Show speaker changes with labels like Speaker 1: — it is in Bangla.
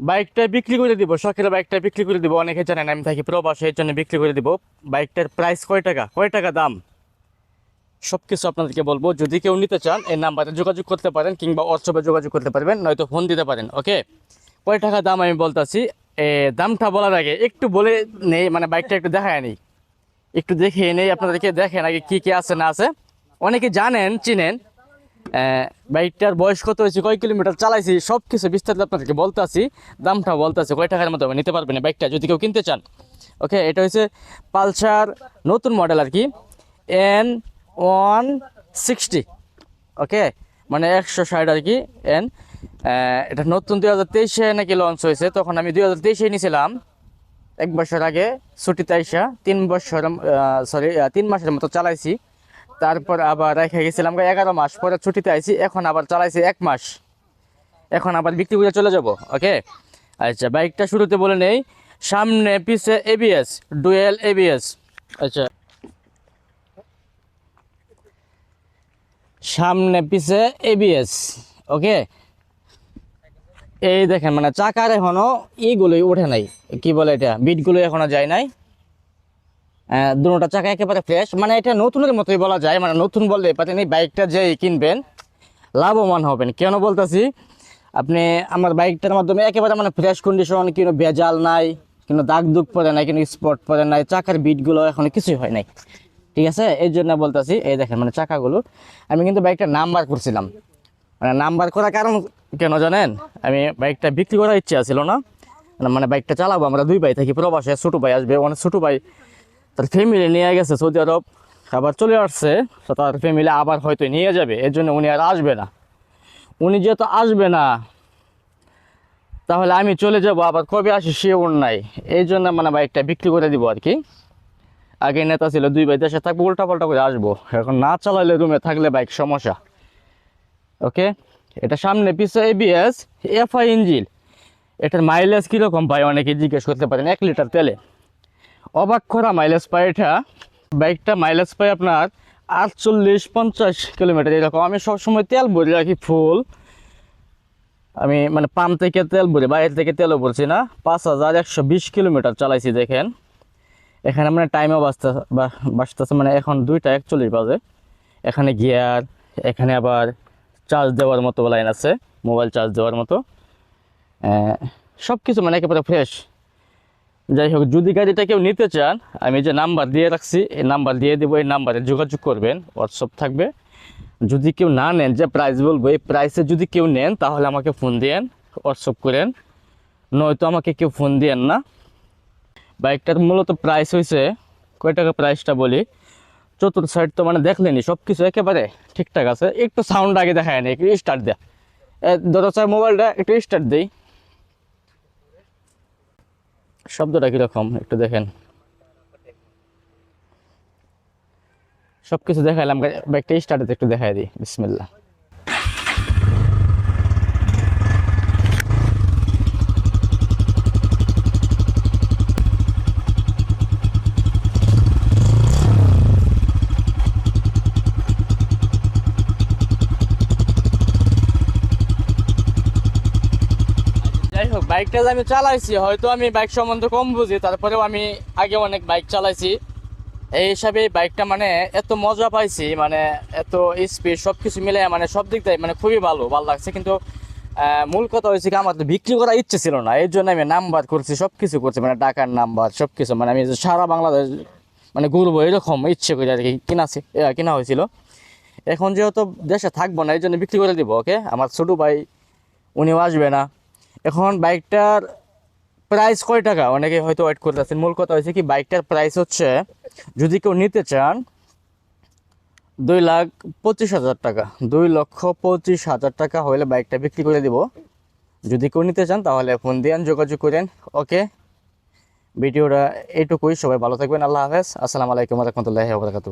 Speaker 1: বাইকটা বিক্রি করে দিব শখের বাইকটা বিক্রি করে দিব অনেকে জানেন আমি থাকি প্রবাসে এর জন্য বিক্রি করে দিব। বাইকটার প্রাইস কয় টাকা? কয় টাকা দাম? সব কিছু আপনাদেরকে বলব যদি কেউ নিতে চান এই নাম্বারে যোগাযোগ করতে পারেন কিংবা হোয়াটসঅ্যাপে যোগাযোগ করতে পারবেন নয়তো ফোন দিতে পারেন ওকে কয় টাকা দাম আমি বলতাছি? এ, দামটা বলার আগে একটু বলে নেই মানে বাইকটা একটু দেখায় নেই। একটু দেখে নেই আপনাদেরকে দেখেন আগে কী কী আছে না আছে। অনেকে জানেন চিনেন বাইকটার বয়স কত হয়েছে? কয় কিলোমিটার? চালাইছি সব কিছু বিস্তারিত আপনাদেরকে বলতে আসি দামটা বলতে আসি কয় টাকার মতো নিতে পারবেন বাইকটা, যদি কেউ কিনতে চান। ওকে, এটা হচ্ছে পালসার নতুন মডেল আর কি, এন ওয়ান সিক্সটি। ওকে মানে একশো ষাট আর কি, এন এটা নতুন দুই হাজার তেইশে নাকি লঞ্চ হয়েছে, তখন আমি দুই হাজার তেইশে নিয়েছিলাম এক বছর আগে, ছুটিতে আইসা, তিন বছর সরি তিন মাসের মতো চালাইছি। তারপর আবার রেখে গেছিলাম এগারো মাস, পরে ছুটিতে আইছি, এখন আবার চালাইছি এক মাস। এখন আবার বিক্রি করে চলে যাব, ওকে? আচ্ছা বাইকটা শুরুতে বলে নেই, সামনে, পিছে এবিএস ডুয়েল এবিএস আচ্ছা। সামনে, পিছে এবিএস ওকে? এই দেখেন মানে চাকার এখনও ইগুলোই ওঠে নাই, কি বলে এটা? বিটগুলো এখনও যায় নাই। দুটোটা চাকা একেবারে ফ্রেশ মানে এটা নতুনের মতোই বলা যায় মানে নতুন বললে পারেন এই বাইকটা যেই কিনবেন, লাভবান হবেন। কেন বলতেছি, আপনি আমার বাইকটার মাধ্যমে একেবারে মানে ফ্রেশ কন্ডিশন কোনো ভেজাল নাই, কোনো দাগ দুগ পরে নাই, কোনো স্পট পরে নাই, চাকার বিটগুলো এখনও কিছুই হয় নাই। ঠিক আছে? এই জন্য বলতেছি, এই দেখেন মানে চাকাগুলো, আমি কিন্তু বাইকটা নাম্বার করছিলাম। মানে নাম্বার করার কারণ কেন জানেন? আমি বাইকটা বিক্রি করার ইচ্ছে ছিল না। মানে বাইকটা চালাবো, আমরা দুই ভাই থাকি প্রবাসে, ছোটো ভাই আসবে, অনেক ছোটো ভাই তার ফ্যামিলি নিয়ে গেছে সৌদি আরব, আবার চলে আসছে, তো তার ফ্যামিলি আবার হয়তো নিয়ে যাবে, এর জন্য উনি আর আসবে না। উনি যেহেতু আসবে না, তাহলে আমি চলে যাব, আবার কবে আসি সে ওর নাই। এই জন্য মানে বাইকটা বিক্রি করে দিব আর কি। আগে নেতা ছিল, দুই ভাই দেশে থাকব উল্টা পাল্টা করে আসব। এখন না চালাইলে রুমে থাকলে বাইক সমস্যা। ওকে? এটা সামনে পিছে এবিএস এফআই ইঞ্জিল এটার মাইলেজ কীরকম পায় অনেকে জিজ্ঞেস করতে পারেন, এক লিটার তেলে। অবাক করা মাইলেজ পায় এটা। বাইকটা মাইলেজ পায় আপনার আটচল্লিশ পঞ্চাশ কিলোমিটার এরকম আমি সবসময় তেল ভরি রাখি ফুল আমি মানে পাম্প থেকে তেল ভরি, বাইরে থেকে তেলও ভরছি না। পাঁচ হাজার একশো বিশ কিলোমিটার চালাইছি, দেখেন। এখানে মানে টাইমও বাঁচতে বাঁচতেছে মানে এখন দুইটা একচল্লিশ বাজে। এখানে গিয়ার এখানে আবার চার্জ দেওয়ার মতো লাইন আছে মোবাইল চার্জ দেওয়ার মতো। সব কিছু মানে একেবারে ফ্রেশ যাই হোক যদি গাড়িটা কেউ নিতে চান, আমি যে নাম্বার দিয়ে রাখছি, এই নাম্বার দিয়ে দেবো, এই নাম্বারে যোগাযোগ করবেন হোয়াটসঅ্যাপ থাকবে। যদি কেউ না নেন, যে প্রাইস বলব, এই প্রাইসে যদি কেউ নেন, তাহলে আমাকে ফোন দিয়েন হোয়াটসঅ্যাপ করেন। নয়তো আমাকে কেউ ফোন দিয়েন না। বাইকটার মূলত প্রাইস হয়েছে কয় টাকা প্রাইসটা বলি? চতুর্থ সাইড তো মানে দেখলেনি সব কিছু একেবারে ঠিকঠাক আছে। একটু সাউন্ড আগে দেখায় না একটু স্টার্ট দেয়। ধরো স্যার মোবাইলটা একটু স্টার্ট দিই। শব্দটা কীরকম? একটু দেখেন। সব কিছু দেখাইলাম। বাইকটা স্টার্টে একটু দেখাই দিই। বিসমিল্লা যাই হোক বাইকটা যে আমি চালাইছি, হয়তো আমি বাইক সম্বন্ধে কম বুঝি, তারপরেও আমি আগে অনেক বাইক চালাইছি। এই হিসাবে বাইকটা মানে এত মজা পাইছি মানে এত স্পিড সব কিছু মিলে মানে সব দিক দিয়ে মানে খুবই ভালো ভালো লাগছে। কিন্তু মূল কথা হয়েছে কি, আমার তো বিক্রি করার ইচ্ছে ছিল না এর জন্য আমি নাম্বার করছি সব কিছু করছি মানে টাকার নাম্বার সব কিছু মানে আমি সারা বাংলাদেশ মানে ঘুরবো, এরকম ইচ্ছে করে আর কি কিনা কিনা হয়েছিল। এখন যেহেতু দেশে থাকব না, এই জন্য বিক্রি করে দিব ওকে আমার ছোটো ভাই, উনিও আসবে না। এখন বাইকটার প্রাইস কয় টাকা? অনেকে হয়তো ওয়েট করতে আছেন। মূল কথা হয়েছে কি, বাইকটার প্রাইস হচ্ছে, যদি কেউ নিতে চান, দুই লাখ পঁচিশ হাজার টাকা। দুই লক্ষ পঁচিশ হাজার টাকা হলে বাইকটা বিক্রি করে দিব। যদি কেউ নিতে চান, তাহলে ফোন দিয়েন যোগাযোগ করেন। ওকে? ভিডিওটা এইটুকুই। সবাই ভালো থাকবেন। আল্লাহ হাফেজ। আসসালামু আলাইকুম রহমতুল্লাহ বরকাতু